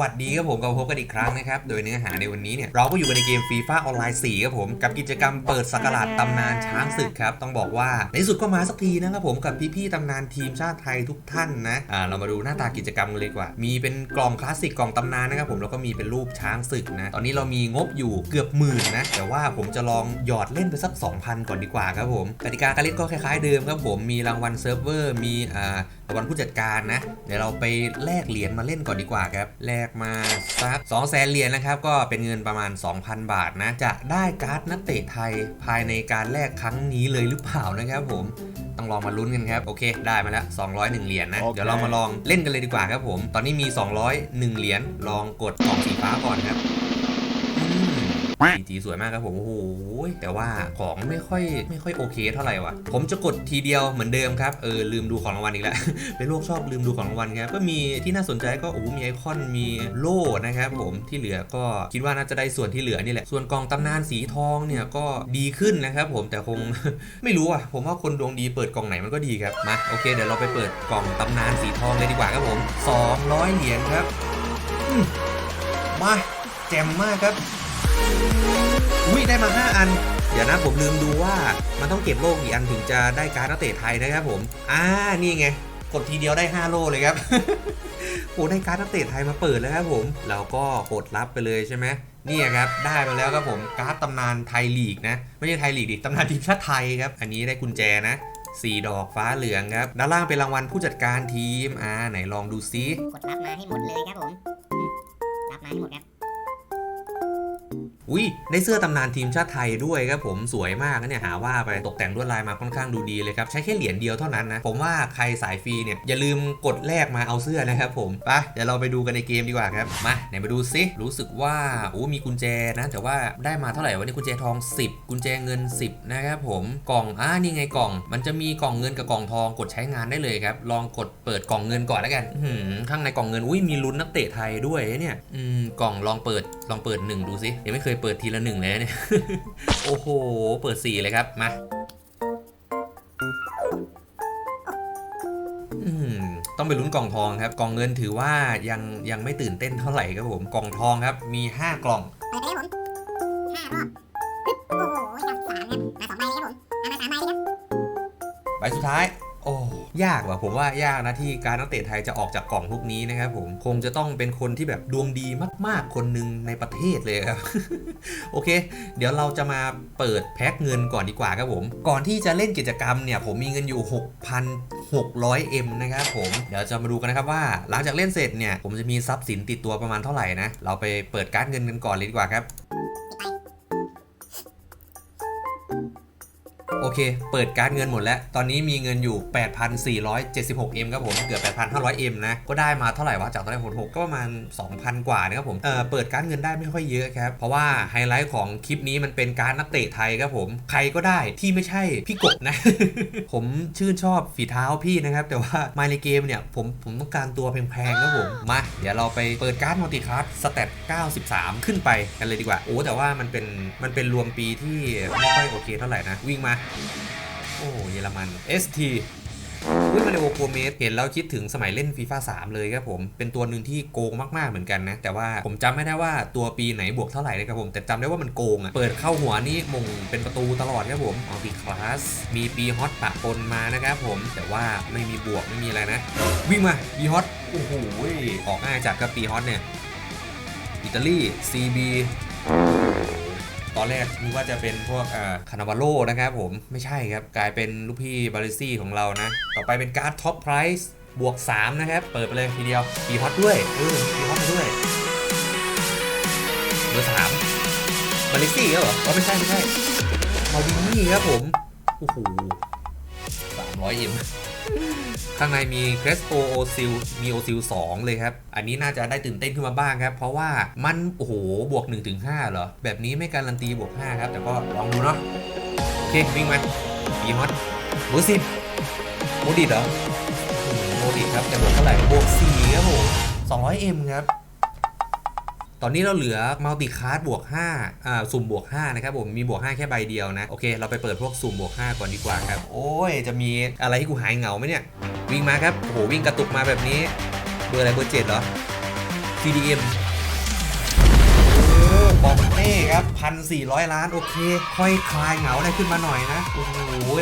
วัสดีครับผมกับพบกันอีกครั้งนะครับ โดยเนื้อหาในวันนี้เนี่ยเราก็อยู่กันในเกมฟีฟ่าออนไลน์4ครับผม กับกิจกรรมเปิดสักราชตำนานช้างศึกครับ ต้องบอกว่าในสุดก็มาสักทีนะครับผมกับพี่ๆตำนานทีมชาติไทยทุกท่านนะอ่าเรามาดูหน้าตากิจกรรมกันเลยดีกว่า มีเป็นกล่องคลาสสิกกล่องตำนานนะครับผมแล้วก็มีเป็นรูปช้างศึกนะตอนนี้เรามีงบอยู่เกือบหมื่นนะแต่ว่าผมจะลองหยอดเล่นไปสัก 2,000 ก่อนดีกว่าครับผมกติกาการเล่นก็คล้ายๆเดิมครับผมมีรางวัลเซิร์ฟเวอร์มีอ่า วัลผู้จัดการนะ เดี๋ยวเราไปแลกเหรียญมาเล่นก่อนดีกว่าครับ แลกมาสัก2 0 0แสนเหรียญนะครับ ก็เป็นเงินประมาณ 2,000 บาทนะ จะได้การ์ดนักเตะไทยภายในการแลกครั้งนี้เลยหรือเปล่านะครับผม ต้องลองมาลุ้นกันครับ โอเค ได้มาแล้ว 201 เหรียญนะโอเคเดี๋ยวเรามาลองเล่นกันเลยดีกว่าครับผม ตอนนี้มี 201 เหรียญ ลองกดกล่องสีฟ้าก่อนครับ สีสวยมากครับผมโอ้โหแต่ว่าของไม่ค่อยไม่ค่อยโอเคเท่าไหร่ว่ะ ผมจะกดทีเดียวเหมือนเดิมครับเออลืมดูของรางวัลอีกแล้วเป็นโรคชอบลืมดูของรางวัลครับก็มีที่น่าสนใจก็โอ้มีไอคอนมีโล่นะครับผมที่เหลือก็คิดว่าน่าจะได้ส่วนที่เหลือนี่แหละส่วนกล่องตำนานสีทองเนี่ยก็ดีขึ้นนะครับผมแต่คงไม่รู้อะผมว่าคนดวงดีเปิดกล่องไหนมันก็ดีครับมาโอเคเดี๋ยวเราไปเปิดกล่องตำนานสีทองเลยดีกว่าครับผม200เหรียญครับมมาแจ่มมากครับ อุ้ยได้มา 5 อัน เดี๋ยวนะผมลืมดูว่ามันต้องเก็บโล่กี่อันถึงจะได้การ์ดนักเตะไทยนะครับผม อ่า นี่ไง กดทีเดียวได้ 5 โล่เลยครับโอ้ได้การ์ดนักเตะไทยมาเปิดแล้วครับผม เราก็กดรับไปเลยใช่ไหมนี่ครับ ได้มาแล้วครับผมการ์ดตำนานไทยลีกนะ ไม่ใช่ไทยลีกดิตำนานทีมชาติไทยครับ อันนี้ได้กุญแจนะสี่ดอกฟ้าเหลืองครับ ด้านล่างเป็นรางวัลผู้จัดการทีม อ่า ไหนลองดูซิ กดรับมาให้หมดเลยครับผม รับมาให้หมดครับ อุ้ยได้เสื้อตำนานทีมชาติไทยด้วยครับผมสวยมากนะเนี่ยหาว่าไปตกแต่งลวดลายมาค่อนข้างดูดีเลยครับ ใช้แค่เหรียญเดียวเท่านั้นนะ ผมว่าใครสายฟรีเนี่ย อย่าลืมกดแลกมาเอาเสื้อนะครับผมไปเดี๋ยวเราไปดูกันในเกมดีกว่าครับ มาไหนมาดูซิรู้สึกว่าโอ้มีกุญแจนะ แต่ว่าได้มาเท่าไหร่วะเนี่ยกุญแจทอง 10 กุญแจเงิน 10 นะครับผมกล่องอ่านี่ไงกล่อง มันจะมีกล่องเงินกับกล่องทองกดใช้งานได้เลยครับลองกดเปิดกล่องเงินก่อนแล้วกันหือข้างในกล่องเงินอุ้ยมีลุ้นนักเตะไทยด้วยเนี่ยอืมกล่องลองเปิดลองเปิดหนึ่งดูซิยังไม่เคยเปิดทีละหนึ่งเลยนะเนี่ย โอ้โห เปิดสี่เลยครับ มาอืมต้องไปลุ้นกล่องทองครับ กล่องเงินถือว่ายังยังไม่ตื่นเต้นเท่าไหร่ครับผม กล่องทองครับ มี 5 กล่องเปิดไปเลยครับผมห้ารอบปึ๊บโอ้โหจับสามครับมาสองใบเลยครับผม เอามาสามใบเลยครับ ใบสุดท้ายโอ้ยากว่ะผมว่ายากนะที่การนักเตะไทยจะออกจากกล่องพวกนี้นะครับผมคงจะต้องเป็นคนที่แบบดวงดีมาก ๆ คนหนึ่งในประเทศเลยครับ โอเค เดี๋ยวเราจะมาเปิดแพ็คเงินก่อนดีกว่าครับผม ก่อนที่จะเล่นกิจกรรมเนี่ย ผมมีเงินอยู่ 6,600M นะครับผมเดี๋ยวจะมาดูกันนะครับว่า หลังจากเล่นเสร็จเนี่ย ผมจะมีทรัพย์สินติดตัวประมาณเท่าไหร่นะ เราไปเปิดการ์ดเงินกันก่อนเลยดีกว่าครับ โอเค เปิดการ์ดเงินหมดแล้ว ตอนนี้มีเงินอยู่ 8,476M ครับผม เกือบ 8,500M นะ ก็ได้มาเท่าไหร่วะ จากตอนแรก6ก็ประมาณ 2,000 กว่านะครับผม เออเปิดการ์ดเงินได้ไม่ค่อยเยอะครับ เพราะว่าไฮไลท์ของคลิปนี้มันเป็นการดนักเตะไทยครับผม ใครก็ได้ที่ไม่ใช่พี่กบนะ ผมชื่นชอบฝีเท้าพี่นะครับ แต่ว่ามาในเกมเนี่ยผมผมต้องการตัวแพงๆครับผม มา เดี๋ยวเราไปเปิดการ์ดมัลติคัสสเตต93 ขึ้นไปกันเลยดีกว่า โอ้แต่ว่ามันเป็นมันเป็นรวมปีที่ไม่ค่อยโอเคเท่าไหร่นะ วิ่งมาโอ้เยอรมัน ST อุ้ยมาริโอโกเมสเห็นแล้วคิดถึงสมัยเล่นฟีฟ่า3เลยครับผม เป็นตัวหนึ่งที่โกงมากๆเหมือนกันนะ แต่ว่าผมจำไม่ได้ว่าตัวปีไหนบวกเท่าไหร่เลยครับผม แต่จำได้ว่ามันโกงอะ่ะ เปิดเข้าหัวนี่มงเป็นประตูตลอดครับผมเอาปีคลาส มีปีฮอตปะปนมานะครับผม แต่ว่าไม่มีบวกไม่มีอะไรนะ วิ่งมาปีฮอต โอ้โห ออกง่ายจากกับปีฮอตเนี่ย อิตาลี CB ตอนแรกนึกว่าจะเป็นพวกคานาวาโลนะครับผมไม่ใช่ครับ กลายเป็นลูกพี่บาริซี่ของเรานะ ต่อไปเป็นการ์ดท็อปไพรส์บวก 3 นะครับ เปิดไปเลยทีเดียวปีฮอตด้วยเออปีฮอตมาด้วยเบอร์สามบาริซี่เหรออ๋อไม่ใช่ไม่ใช่มาวินนี่ครับผมโอ้โห สามร้อยเอ็มข้างในมีเครสโ o โอซิลมีโอซิล2เลยครับ อันนี้น่าจะได้ตื่นเต้นขึ้นมาบ้างครับ เพราะว่ามัน โอ้โห บวก 1-5 เหรอ แบบนี้ไม่การันตีบวก 5 ครับ แต่ก็ลองดูเนาะโอเควิ่งมาปีฮอตเบอร์สิบโมดิดเหรอโอ้โหโมดิดครับ แต่บวกเท่าไหร่ บวก4ครับผม 200M ครับ ตอนนี้เราเหลือมัลติคาร์ดบวก5อ่าสุ่มบวก5นะครับผมมีบวก 5 แค่ใบเดียวนะ โอเค เราไปเปิดพวกสุ่มบวก 5 ก่อนดีกว่าครับ โอ้ย จะมีอะไรให้กูหายเหงาไหมเนี่ย วิ่งมาครับ โอ้โห วิ่งกระตุกมาแบบนี้ เบอร์อะไรเบอร์เจ็ดเหรอ CDM บองเต้ครับพันสี่ร้อยล้านโอเค ค่อยคลายเหงาได้ขึ้นมาหน่อยนะ โอ้โห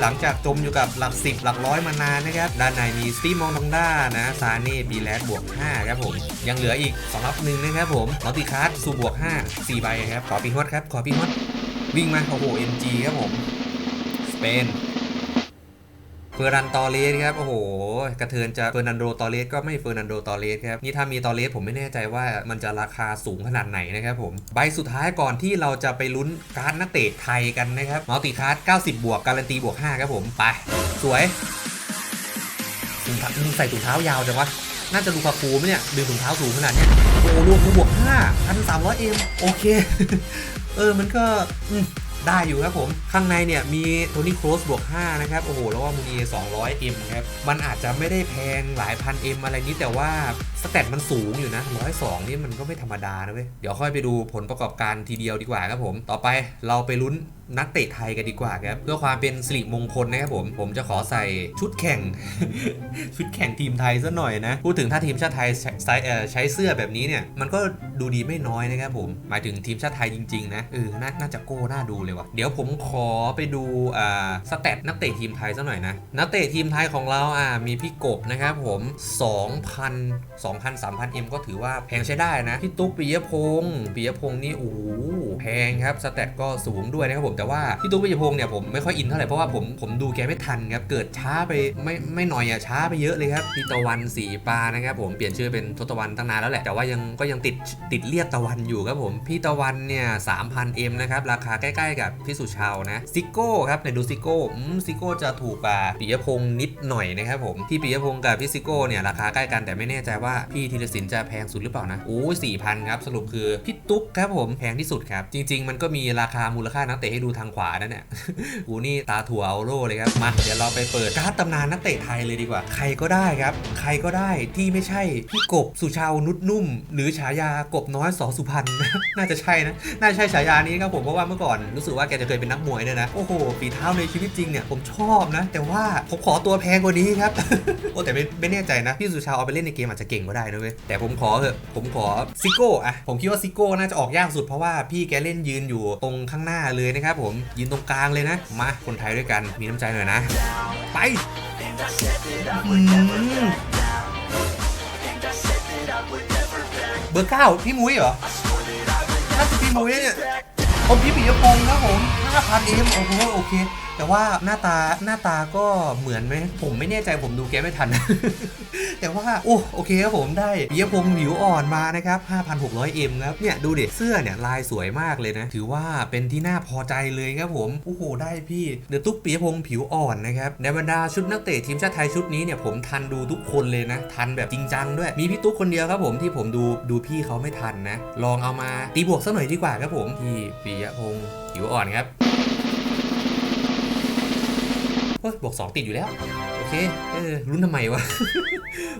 หลังจากจมอยู่กับหลักสิบหลักร้อยมานานนะครับ ด้านในมีสตีมองดองด้านะซาเน่บีแลดบวก5ครับผม ยังเหลืออีก2รับหนึ่งนะครับผมมัลติคัสสูบวก5 4ใบครับ ขอปีฮอตครับ ขอปีฮอตวิ่งมาโอ้โห MG ครับผมสเปน เฟอร์นันตอเรสครับ โอ้โห กระเทือนจะเฟอร์นันโดตอเรสก็ไม่เฟอร์นันโดตอเรสครับ นี่ถ้ามีตอเรสผมไม่แน่ใจว่ามันจะราคาสูงขนาดไหนนะครับผม ใบสุดท้ายก่อนที่เราจะไปลุ้นการ์ดนักเตะไทยกันนะครับมัลติคัส90 บวก การันตีบวก 5 ครับผม ไป สวยมึงใส่ถุงเท้ายาวจังวะน่าจะลูคาคูไหมเนี่ยดึงถุงเท้าสูงขนาดเนี้ยโอ้รวมกูบวก5 1,300เอ็มโอเค เออมันก็ ได้อยู่ครับผม ข้างในเนี่ยมีโทนี่โครสบวก 5 นะครับ โอ้โห แล้วว่ามูนี200 M ครับ มันอาจจะไม่ได้แพงหลายพัน M อะไรนี้แต่ว่าสเตตมันสูงอยู่นะ 102 นี่มันก็ไม่ธรรมดานะเว้ย เดี๋ยวค่อยไปดูผลประกอบการทีเดียวดีกว่าครับผม ต่อไปเราไปลุ้นนักเตะไทยกันดีกว่าครับเพื่อความเป็นสิริมงคลนะครับผมผมจะขอใส่ชุดแข่ง ชุดแข่งทีมไทยซะหน่อยนะ พูดถึงถ้าทีมชาติไทยใช้ใช้เสื้อแบบนี้เนี่ย มันก็ดูดีไม่น้อยนะครับผม หมายถึงทีมชาติไทยจริงๆนะเออน่าน่าจะโก้น่าดูเลยว่ะเดี๋ยวผมขอไปดูอ่าสเตตนักเตะทีมไทยซะหน่อยนะนักเตะทีมไทยของเราอ่ามีพี่กบนะครับผม 2,000 2,000 3,000 M ก็ถือว่าแพงใช้ได้นะพี่ตุ๊กปิยพงศ์ปิยพงศ์นี่โอ้โหแพงครับสเตตก็สูงด้วยนะครับผมแต่ว่าพี่ตุ๊กปิยพงศ์เนี่ยผมไม่ค่อยอินเท่าไหร่เพราะว่าผมผมดูแกไม่ทันครับเกิดช้าไปไม่ไม่หน่อยอะช้าไปเยอะเลยครับพี่ตะวันสีปลานะครับผมเปลี่ยนชื่อเป็นทศตะวันตั้งนานแล้วแหละแต่ว่ายังก็ยังติดติดเรียกตะวันอยู่ครับผมพี่ตะวันเนี่ย3,000 M นเอ็มนะครับราคาใกล้ๆ กับพี่สุชาวนะซิโก้ครับไหนดูซิโก้อืมซิโก้จะถูกกว่าปิยพงศ์นิดหน่อยนะครับผมพี่ปิยพงศ์กับพี่ซิโก้เนี่ยราคาใกล้กันแต่ไม่แน่ใจว่าพี่ธีรศิลป์จะแพงสุดหรือเปล่านะโอ้สี่พันครับสรุปคือพี่ตุ๊กครับผมแพงที่สุดครับจริง ๆ มันก็มีราคามูลค่านักเตะให้ดูทางขวานั่นเนี่ยกูนี่ตาถั่วเอาโร่เลยครับ มา เดี๋ยวเราไปเปิดการ์ดตำนานนักเตะไทยเลยดีกว่า ใครก็ได้ครับ ใครก็ได้ที่ไม่ใช่พี่กบสุชาวนุดนุ่ม หรือฉายากบน้อยสอสุพรรณน่าจะใช่นะ น่าจะใช่ฉายานี้ครับผมเพราะว่าเมื่อก่อนรู้สึกว่าแกจะเคยเป็นนักมวยด้วยนะ โอ้โหฝีเท้าในชีวิตจริงเนี่ยผมชอบนะ แต่ว่าผมขอตัวแพงกว่านี้ครับ โอ้แต่ไม่ไม่แน่ใจนะพี่สุชาวเอาไปเล่นในเกมอาจจะเก่งก็ได้นะเว้ยแต่ผมขอเถอะผมขอซิโก้อะผมคิดว่าซิโก้น่าจะออกยากสุดเพราะว่าพี่แกเล่นยืนอยู่ตรงข้างหน้าเลยนะครับผมยืนตรงกลางเลยนะ มาคนไทยด้วยกันมีน้ำใจหน่อยนะ ไปเบอร์เก้าพี่มุ้ยเหรอน่าจะพี่มุ้ยเนี่ยผมพี่ปิยพงศ์ครับผม 5,000เอ็มโอ้โหโอเค แต่ว่าหน้าตาหน้าตาก็เหมือนไหมผมไม่แน่ใจผมดูแกไม่ทัน แต่ว่า โอ้โอเคครับผมได้ปิยพงศ์ผิวอ่อนมานะครับ 5,600 m ครับเนี่ยดูเดิเสื้อเนี่ยลายสวยมากเลยนะ ถือว่าเป็นที่น่าพอใจเลยครับผมโอ้โหได้พี่เดือตุ๊กปิยพงศ์ผิวอ่อนนะครับในบรรดาชุดนักเตะทีมชาติไทยชุดนี้เนี่ยผมทันดูทุกคนเลยนะ ทันแบบจริงจังด้วยมีพี่ตุ๊กคนเดียวครับผมที่ผมดูดูพี่เขาไม่ทันนะ ลองเอามาตีบวกสักหน่อยดีกว่าครับผมพี่ปิยพงศ์ผิวอ่อนครับ ฮ้ยบวก 2 ติดอยู่แล้ว โอเค เออลุ้นทำไมวะ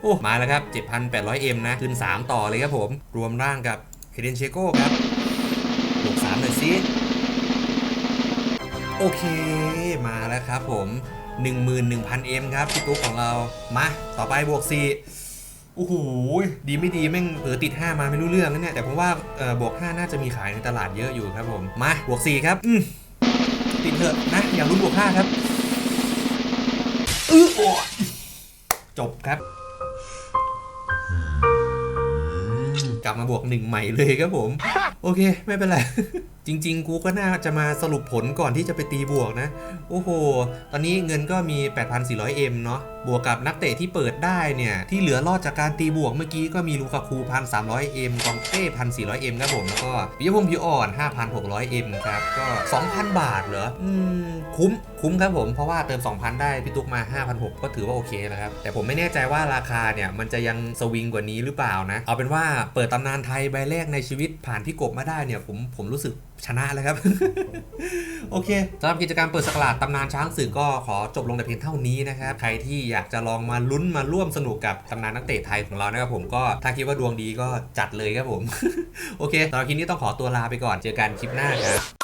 โอ้ มาแล้วครับ 7,800M นะ ขึ้น 3 ต่อเลยครับผม รวมร่างกับเฮเดนเชโก้ครับ บวก 3 หน่อยสิ โอเค มาแล้วครับผม 11,000M ครับพี่ตุ๊กของเรา มา ต่อไปบวก 4โอ้โห ดีไม่ดีแม่งเออติด 5 มาไม่รู้เรื่องนะเนี่ย แต่ผมว่าบวก 5 น่าจะมีขายในตลาดเยอะอยู่ครับผม มา บวก 4 ครับ อืมติดเถอะนะ อย่าลุ้นบวก 5 ครับ อื้อโอ้ยจบครับ กลับมาบวกหนึ่งใหม่เลยครับผม โอเค ไม่เป็นไร จริง ๆ กูก็น่าจะมาสรุปผลก่อนที่จะไปตีบวกนะ โอ้โห ตอนนี้เงินก็มี 8,400M เนาะบวกกับนักเตะที่เปิดได้เนี่ย ที่เหลือรอดจากการตีบวกเมื่อกี้ก็มีลูกาคู 1,300M กองเต้ 1,400M ครับผมแล้วก็ปิยพงศ์ผิวอ่อน 5,600M ครับ ก็ 2,000 บาทเหรอ อืม คุ้ม คุ้มครับผม เพราะว่าเติม 2,000 ได้ พี่ตุ๊กมา 5,600 ก็ถือว่าโอเคแล้วครับ แต่ผมไม่แน่ใจว่าราคาเนี่ยมันจะยังสวิงกว่านี้หรือเปล่านะ เอาเป็นว่าเปิดตำนานไทยใบแรกในชีวิตผ่านพี่กบมาได้เนี่ยผมผมรู้สึกชนะแล้วครับ โอเคสำหรับกิจกรรมเปิดสกราดตำนานช้างศึกก็ขอจบลงแต่เพียงเท่านี้นะครับ ใครที่อยากจะลองมาลุ้นมาร่วมสนุกกับตำนานนักเตะไทยของเรานะครับผมก็ถ้าคิดว่าดวงดีก็จัดเลยครับผม โอเคสำหรับคลิปนี้ต้องขอตัวลาไปก่อนเจอกันคลิปหน้าครับ